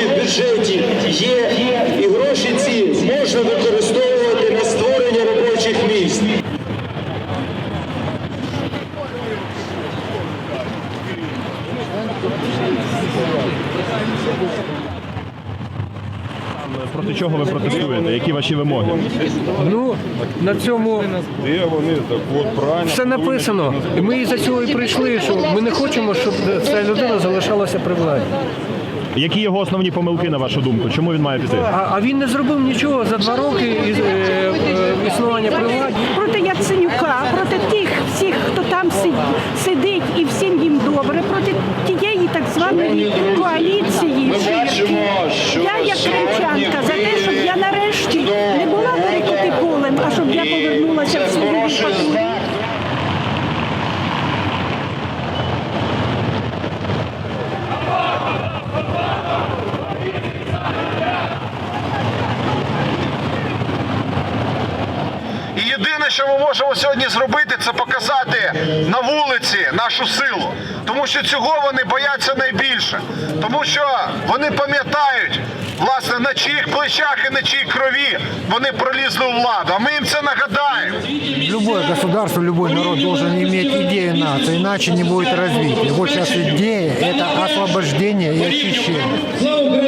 гроші в бюджеті є, і гроші ці можна використовувати на створення робочих місць. Проти чого ви протестуєте? Які ваші вимоги? Ну на цьому Де вони так от правильно? все написано. І ми із-за цього і прийшли. Що ми не хочемо, щоб ця людина залишалася при владі. Які його основні помилки, на вашу думку? Чому він має піти? А, а він не зробив нічого за два роки із, е, е, існування при владі. проти Яценюка, проти тих всіх, хто там сидить, сидить і всім їм добре, проти тієї так званої коаліції. Єдине, що ми можемо сьогодні зробити, це показати на вулиці нашу силу. Тому що цього вони бояться найбільше. Тому що вони пам'ятають, власне, на чиїх плечах і на чиїй крові вони пролізли у владу. А ми їм це нагадаємо. Любое государство, любой народ должен иметь идею нации, иначе не будет развития. Вот сейчас идея – это освобождение и очищение.